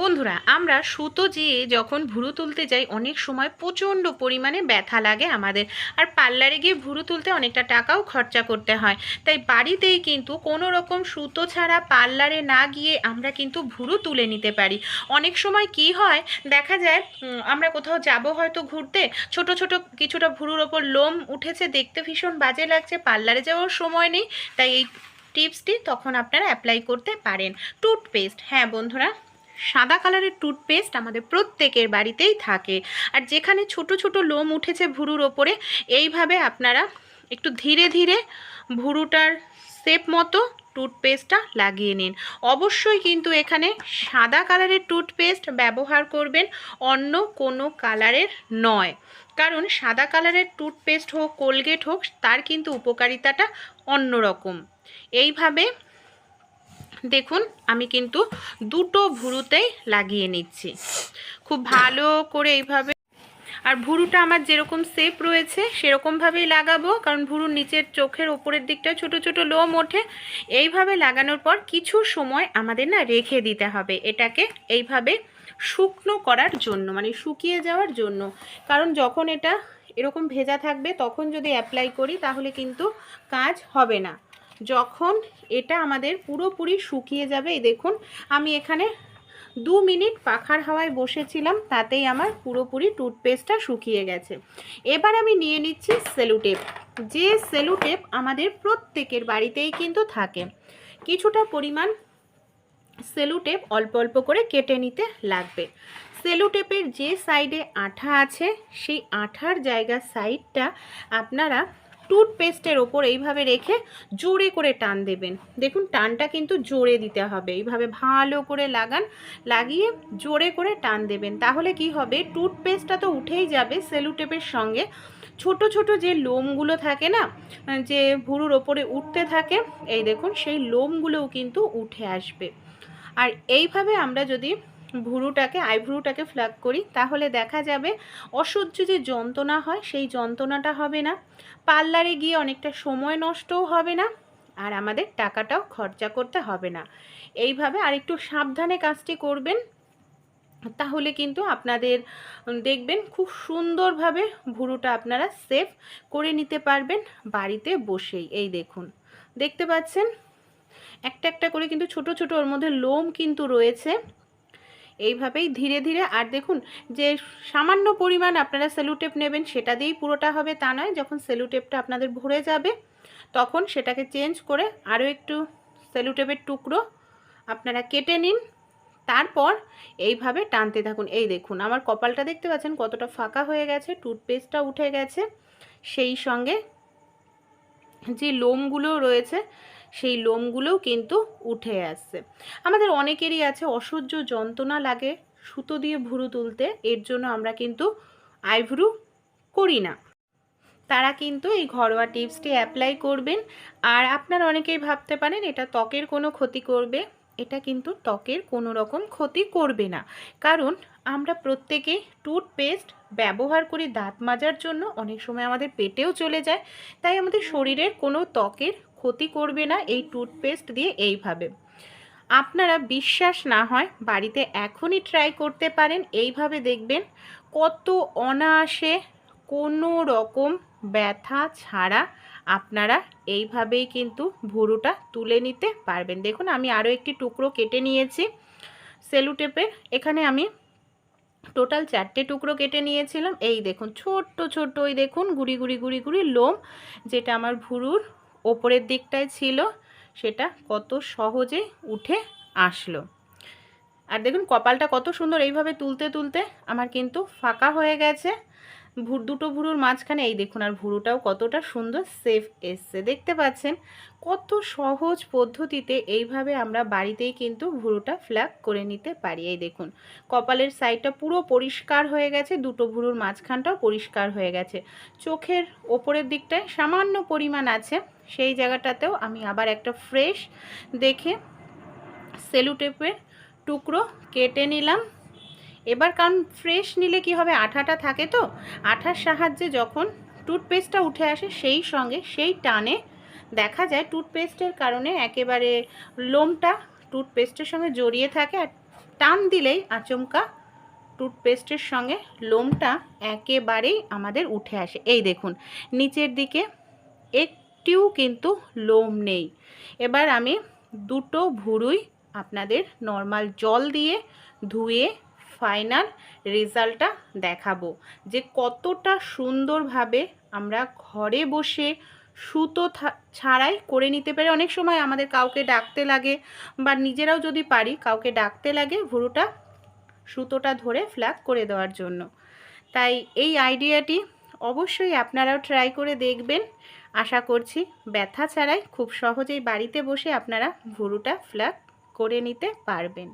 বন্ধুরা, আমরা সুতো দিয়ে যখন ভুরু তুলতে যাই, অনেক সময় প্রচণ্ড পরিমাণে ব্যথা লাগে আমাদের। আর পার্লারে গিয়ে ভুরু তুলতে অনেকটা টাকাও খরচা করতে হয়। তাই বাড়িতেই কিন্তু কোনো রকম সুতো ছাড়া পার্লারে না গিয়ে আমরা কিন্তু ভুরু তুলে নিতে পারি। অনেক সময় কি হয়, দেখা যায় আমরা কোথাও যাব হয়তো ঘুরতে, ছোট ছোট কিছুটা ভুরুর ওপর লোম উঠেছে, দেখতে ভীষণ বাজে লাগছে, পার্লারে যাওয়ার সময় নেই। তাই এই টিপসটি তখন আপনারা অ্যাপ্লাই করতে পারেন। টুথপেস্ট হ্যাঁ বন্ধুরা? সাদা কালারের টুথপেস্ট আমাদের প্রত্যেকের বাড়িতেই থাকে। আর যেখানে ছোট ছোট লোম উঠেছে ভুরুর ওপরে, এইভাবে আপনারা একটু ধীরে ধীরে ভুরুটার শেপ মতো টুথপেস্টটা লাগিয়ে নিন। অবশ্যই কিন্তু এখানে সাদা কালারের টুথপেস্ট ব্যবহার করবেন, অন্য কোনো কালারের নয়। কারণ সাদা কালারের টুথপেস্ট হোক, কোলগেট হোক, তার কিন্তু উপকারিতাটা অন্যরকম। এইভাবে দেখুন, আমি কিন্তু দুটো ভুরুতেই লাগিয়ে নিচ্ছি। খুব ভালো করে এইভাবে। আর ভুরুটা আমার যেরকম সেপ রয়েছে, সেরকমভাবেই লাগাবো, কারণ ভুরুর নিচের চোখের ওপরের দিকটা ছোট ছোট লোম ওঠে। এইভাবে লাগানোর পর কিছু সময় আমাদের না রেখে দিতে হবে, এটাকে এইভাবে শুকনো করার জন্য মানে শুকিয়ে যাওয়ার জন্য। কারণ যখন এটা এরকম ভেজা থাকবে, তখন যদি অ্যাপ্লাই করি, তাহলে কিন্তু কাজ হবে না। যখন এটা আমাদের পুরোপুরি শুকিয়ে যাবে, এই দেখুন, আমি এখানে দু মিনিট পাখার হাওয়ায় বসেছিলাম, তাতেই আমার পুরোপুরি টুথপেস্টটা শুকিয়ে গেছে। এবার আমি নিয়ে নিচ্ছি সেলুটেপ। যে সেলুটেপ আমাদের প্রত্যেকের বাড়িতেই কিন্তু থাকে। কিছুটা পরিমাণ সেলুটেপ অল্প অল্প করে কেটে নিতে লাগবে। সেলুটেপের যে সাইডে আঠা আছে, সেই আঠার জায়গার সাইডটা আপনারা টুথপেস্টের ওপর এইভাবে রেখে জোরে করে টান দেবেন। দেখুন, টানটা কিন্তু জোরে দিতে হবে। এইভাবে ভালো করে লাগান, লাগিয়ে জোরে করে টান দেবেন। তাহলে কি হবে? টুথপেস্টটা তো উঠেই যাবে সেলুটেপের সঙ্গে। ছোট ছোট যে লোমগুলো থাকে না, যে ভুরুর ওপরে উঠতে থাকে, এই দেখুন, সেই লোমগুলোও কিন্তু উঠে আসবে। আর এইভাবে আমরা যদি ভুরুটাকে, আইভ্রুটাকে ফ্ল্যাগ করি, তাহলে দেখা যাবে অসহ্য যে যন্ত্রণা হয়, সেই যন্ত্রণাটা হবে না। পার্লারে গিয়ে অনেকটা সময় নষ্টও হবে না, আর আমাদের টাকাটাও খরচা করতে হবে না। এইভাবে আরেকটু সাবধানে কাজটি করবেন, তাহলে কিন্তু আপনাদের দেখবেন খুব সুন্দরভাবে ভুরুটা আপনারা সেভ করে নিতে পারবেন বাড়িতে বসেই। এই দেখুন, দেখতে পাচ্ছেন? একটা একটা করে কিন্তু ছোট ছোট ওর মধ্যে লোম কিন্তু রয়েছে। এইভাবেই ধীরে ধীরে, আর দেখুন যে সামান্য পরিমাণ আপনারা সেলুটেপ নেবেন, সেটা দিয়েই পুরোটা হবে, তা নয়। যখন সেলুটেপটা আপনাদের ভরে যাবে, তখন সেটাকে চেঞ্জ করে আরও একটু সেলুটেপের টুকরো আপনারা কেটে নিন। তারপর এইভাবে টানতে থাকুন। এই দেখুন, আমার কপালটা দেখতে পাচ্ছেন কতটা ফাঁকা হয়ে গেছে টুথপেস্টটা উঠে গেছে। সেই সঙ্গে যে লোমগুলো রয়েছে সেই লোমগুলোও কিন্তু উঠে আসছে। আমাদের অনেকেরই আছে অসহ্য যন্ত্রণা লাগে সুতো দিয়ে ভুরু তুলতে, এর জন্য আমরা কিন্তু আইভ্রু করি না। তারা কিন্তু এই ঘরোয়া টিপসটি অ্যাপ্লাই করবেন। আর আপনার অনেকেই ভাবতে পারেন, এটা ত্বকের কোনো ক্ষতি করবে। এটা কিন্তু ত্বকের কোনো রকম ক্ষতি করবে না। কারণ আমরা প্রত্যেকেই টুথপেস্ট ব্যবহার করি দাঁত মাজার জন্য, অনেক সময় আমাদের পেটেও চলে যায়। তাই আমাদের শরীরের কোনো ত্বকের ক্ষতি করবে না এই টুথপেস্ট দিয়ে এইভাবে। আপনারা বিশ্বাস না হয় বাড়িতে এখনই ট্রাই করতে পারেন, এইভাবে দেখবেন কত অনায়াসে কোনো রকম ব্যথা ছাড়া আপনারা এইভাবেই কিন্তু ভুরুটা তুলে নিতে পারবেন। দেখুন, আমি আরও একটি টুকরো কেটে নিয়েছি। সেলুটেপের এখানে আমি টোটাল চারটে টুকরো কেটে নিয়েছিলাম। এই দেখুন, ছোট্ট ছোট্ট ওই দেখুন, গুড়ি গুড়ি গুড়ি গুড়ি লোম, যেটা আমার ভুরুর ওপরের দিকটায় ছিল, সেটা কত সহজে উঠে আসলো। আর দেখুন, কপালটা কত সুন্দর, এইভাবে তুলতে তুলতে আমার কিন্তু ফাঁকা হয়ে গেছে। দুটো ভুরুর মাঝখানে, এই দেখুন, আর ভুরুটাও কতটা সুন্দর সেফ এসছে। দেখতে পাচ্ছেন কত সহজ পদ্ধতিতে এইভাবে আমরা বাড়িতেই কিন্তু ভুরুটা ফ্ল্যাগ করে নিতে পারি। এই দেখুন, কপালের সাইডটা পুরো পরিষ্কার হয়ে গেছে, দুটো ভুরুর মাঝখানটাও পরিষ্কার হয়ে গেছে। চোখের ওপরের দিকটায় সামান্য পরিমাণ আছে, সেই জায়গাটাতেও আমি আবার একটা ফ্রেশ দেখে সেলুটেপের টুকরো কেটে নিলাম। এবার কারণ ফ্রেশ নিলে কি হবে? আঠাটা থাকে তো? আঠার সাহায্যে যখন টুথপেস্টটা উঠে আসে সেই সঙ্গে সেই টানে দেখা যায় টুথপেস্টের কারণে একেবারে লোমটা টুথপেস্টের সঙ্গে জড়িয়ে থাকে আর টান দিলেই আচমকা টুথপেস্টের সঙ্গে লোমটা একেবারেই আমাদের উঠে আসে। এই দেখুন, নিচের দিকে একটিও কিন্তু লোম নেই। এবার আমি দুটো ভুরুই আপনাদের নর্মাল জল দিয়ে ধুয়ে ফাইনাল রেজাল্টটা দেখাবো। যে কতটা সুন্দরভাবে আমরা ঘরে বসে সুতো ছাড়াই করে নিতে পারি অনেক সময় আমাদের কাউকে ডাকতে লাগে বা নিজেরাও যদি পারি কাউকে ডাকতে লাগে ভুরুটা সুতোটা ধরে ফ্ল্যাপ করে দেওয়ার জন্য। তাই এই আইডিয়াটি অবশ্যই আপনারাও ট্রাই করে দেখবেন। আশা করছি ব্যথা ছাড়াই খুব সহজেই বাড়িতে বসে আপনারা ভুরুটা ফ্ল্যাপ করে নিতে পারবেন।